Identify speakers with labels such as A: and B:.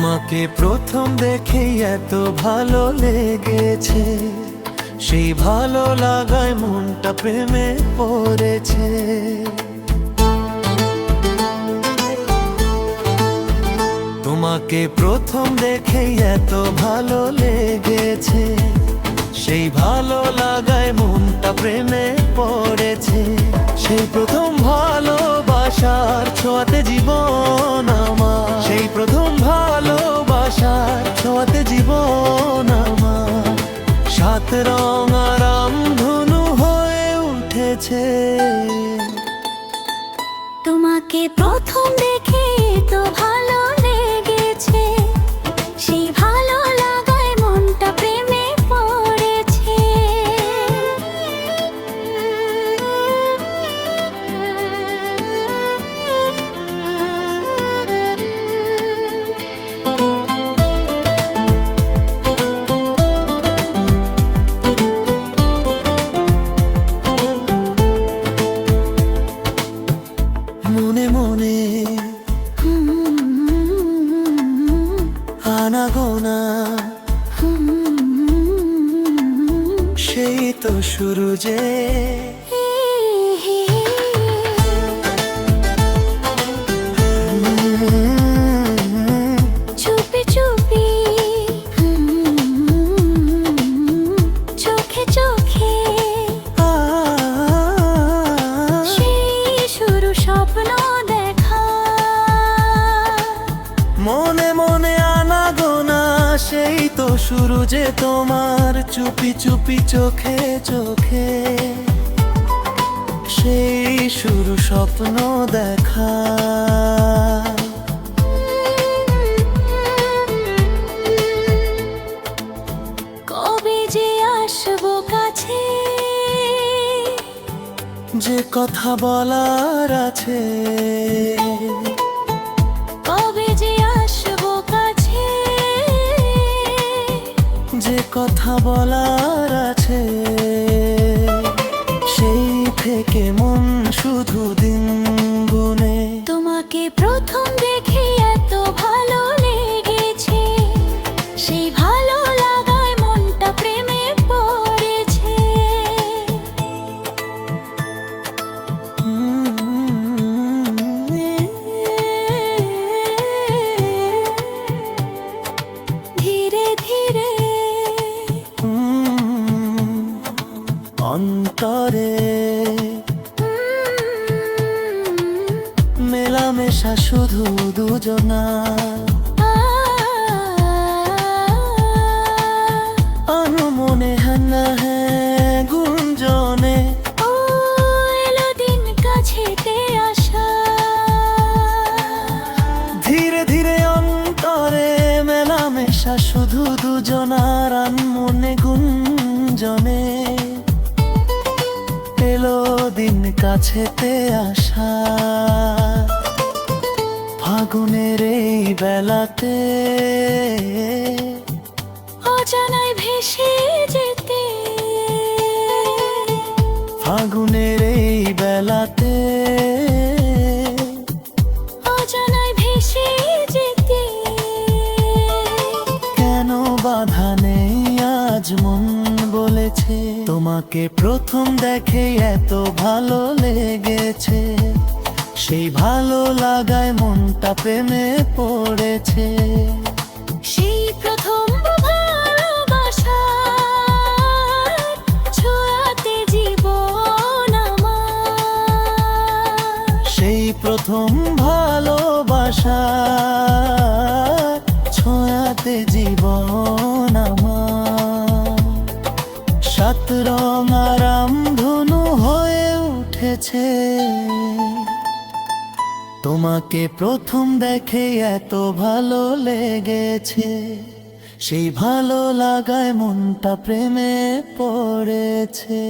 A: তোমাকে প্রথম দেখেই এত ভালো লেগেছে। সেই ভালো লাগায় মনটা প্রেমে পড়েছে। তোমাকে প্রথম দেখেই এত ভালো লেগেছে। সেই ভালো লাগায় মনটা প্রেমে পড়েছে। সেই প্রথম ভালোবাসার
B: তোমাকে প্রথম দেখে তো ভালো
A: আনাগোনা সেই তো শুরু যে
B: সেই
A: তো শুরু যে তোমার চুপি চুপি চোখে চোখে। সেই শুরু স্বপ্ন দেখা।
B: কবে যে আসব কাছে?
A: যে কথা বলার আছে। কথা বলার আছে। শুধু দুজনা। অনুমনে হানা হ্যাঁ গুঞ্জনে।
B: ও এলো দিন কাছেতে আসা।
A: ধীরে ধীরে অন্তরে মেলামেশা শুধু দুজনার মনে গুঞ্জনে। এলো দিন কাছেতে আসা। ফাগুনের এই বেলাতে।
B: অজানায় ভেসে যেতে।
A: ফাগুনের এই বেলাতে।
B: অজানায় ভেসে যেতে।
A: কেন বাধা নেই আজ মন বলেছে? তোমাকে প্রথম দেখে এত ভালো লেগেছে। সেই ভালো লাগায় মনটা প্রেমে পড়েছে।
B: সেই প্রথম
A: সেই প্রথম ভালোবাসা ছোঁয়াতে জীবন আমার। সাত রং আরাম ধনু হয়ে উঠেছে। তোমাকে প্রথম দেখে এত ভালো লেগেছে। সেই ভালো লাগায় মনটা প্রেমে পড়েছে।